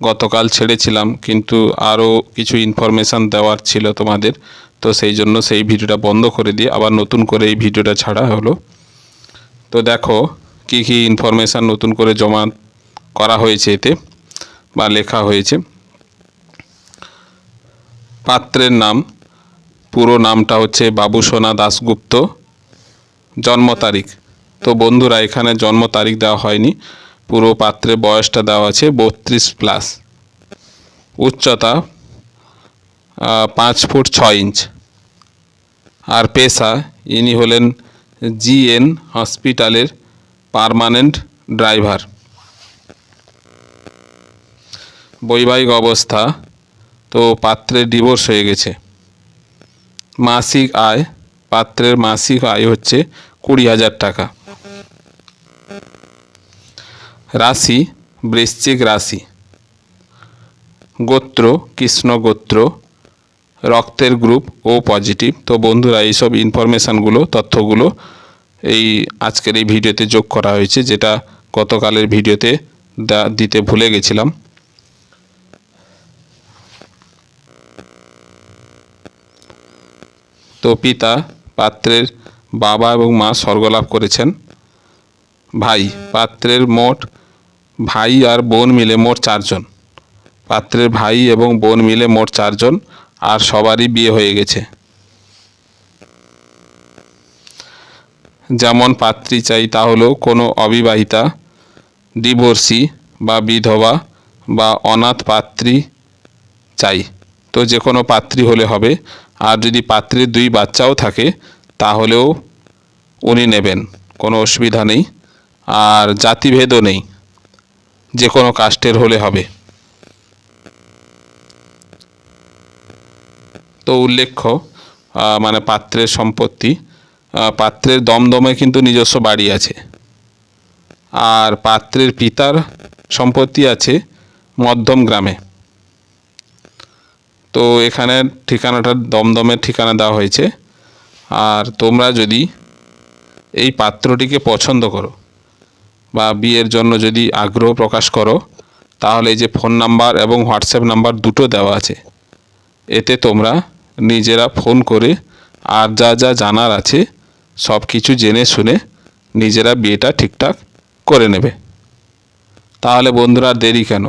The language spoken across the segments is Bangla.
গতকাল ছেড়েছিলাম, কিন্তু আরও কিছু ইনফরমেশান দেওয়ার ছিল তোমাদের। তো সেই জন্য সেই ভিডিওটা বন্ধ করে দিয়ে আবার নতুন করে এই ভিডিওটা ছাড়া হলো। তো দেখো, কি কি ইনফরমেশান নতুন করে জমা করা হয়েছে এতে বা লেখা হয়েছে। পাত্রের নাম, পুরো নামটা হচ্ছে বাবুসোনা দাশগুপ্ত, জন্ম তারিখ। তো বন্ধুরা, এখানে জন্ম তারিখ দেওয়া হয়নি। পুরো পাত্রের বয়সটা দেওয়া আছে বত্রিশ প্লাস উচ্চতা পাঁচ ফুট ছয় ইঞ্চ আর পেশা, ইনি হলেন জিএন হসপিটালের পার্মানেন্ট ড্রাইভার। বৈবাহিক অবস্থা, তো পাত্রের ডিভোর্স হয়ে গেছে। মাসিক আয়, পাত্রের মাসিক আয় হচ্ছে কুড়ি হাজার টাকা। রাশি, বৃশ্চিক রাশি। গোত্র, কৃষ্ণ গোত্র, রক্তের গ্রুপ ও পজিটিভ তো বন্ধুরা, এইসব ইনফরমেশানগুলো তথ্যগুলো এই আজকের এই ভিডিওতে যোগ করা হয়েছে, যেটা গতকালের ভিডিওতে দিতে ভুলে গেছিলাম। তো পিতা, পাত্রের বাবা এবং মা স্বর্গলাভ করেছেন। ভাই, পাত্রের মোট ভাই আর বোন মিলে মোট চারজন। পাত্রের ভাই এবং বোন মিলে মোট চারজন, আর সবারই বিয়ে হয়ে গেছে। যেমন পাত্রী চাই তা হলো কোনো অবিবাহিতা, ডিভোর্সি বা বিধবা বা অনাথ পাত্রী চাই। তো যে কোনো পাত্রী হলে হবে। আর যদি পাত্রীর দুই বাচ্চাও থাকে, তাহলেও উনি নেবেন, কোনো অসুবিধা নেই। আর জাতিভেদও নেই। যে কোনো কাস্টের হলে হবে। তো উল্লেখ্য মানে পাত্রের সম্পত্তি পাত্রের দমদমে কিন্তু নিজস্ব বাড়ি আছে। আর পাত্রের পিতার সম্পত্তি আছে মধ্যম গ্রামে। তো এখানে ঠিকানাটা দমদমের ঠিকানা দেওয়া হয়েছে। আর তোমরা যদি এই পাত্রটিকে পছন্দ করো বা বিয়ের জন্য যদি আগ্রহ প্রকাশ করো, তাহলে এই যে ফোন নাম্বার এবং হোয়াটসঅ্যাপ নাম্বার দুটো দেওয়া আছে। এতে তোমরা নিজেরা ফোন করে আর যা যা জানার আছে, সব কিছু জেনে শুনে নিজেরা বিয়েটা ঠিকঠাক করে নেবে। তাহলে বন্ধুরা দেরি কেন?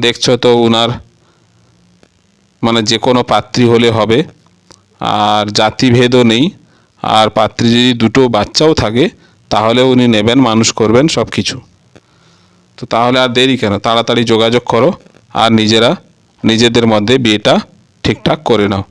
দেখছ তো উনার মানে যে কোনো পাত্রী হলে হবে, আর জাতিভেদও নেই, আর পাত্রী যদি দুটো বাচ্চাও থাকে তাহলে উনি নেবেন, মানুষ করবেন সব কিছু তো তাহলে আর দেরি কেন? তাড়াতাড়ি যোগাযোগ করো আর নিজেরা নিজেদের মধ্যে বিয়েটা ঠিকঠাক করে নাও।